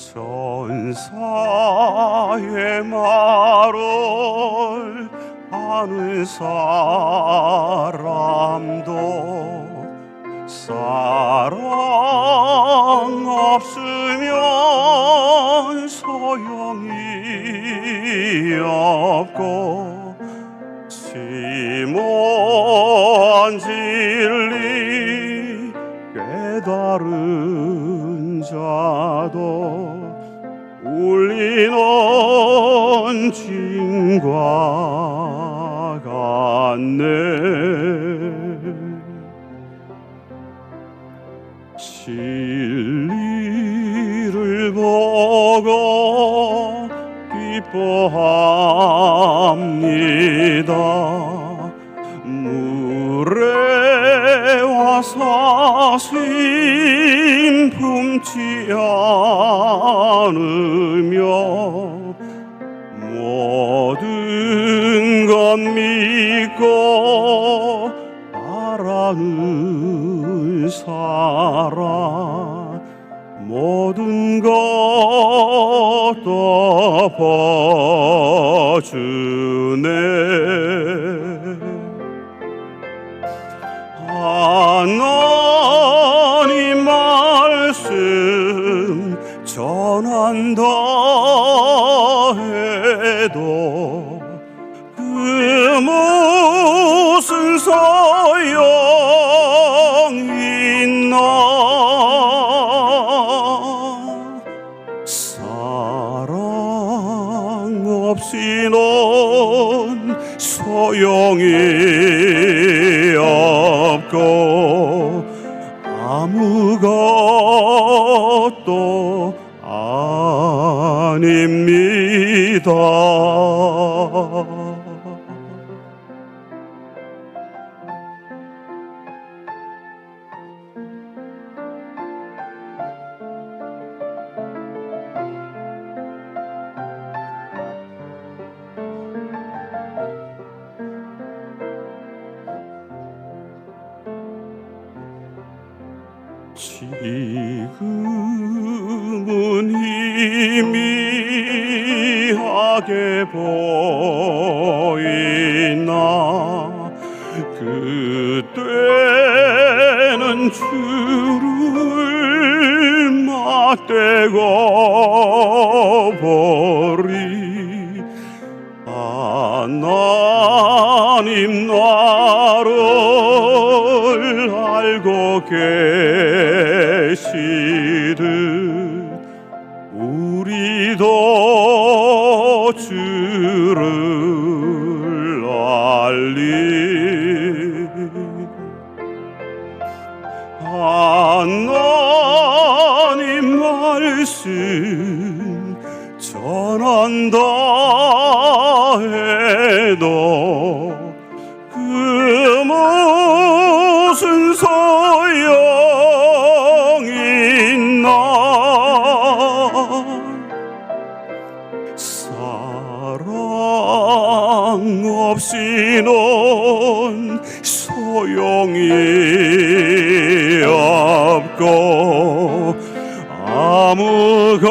전사의 말을 아는 사람도 사랑 없으면 소용이 없고 자도 울리는 진과 같네. 진리를 보고 기뻐합니다. 물에와 사심 품지 않 모든 것 믿고 바라는 사람. 모든 것 덮어주네. 하나님 말씀 전한다 해도 그 무슨 소용 있나? 사랑 없이는 소용이 없고 아무것도 아닙니다. 지금 은 희미하게 보이나. 그때는 주를 맞대고 보리. 하나님 나를 알고 계시 주를 알리. 하나님 말씀 전한다 해도 없이는 소용이 없고 아무것도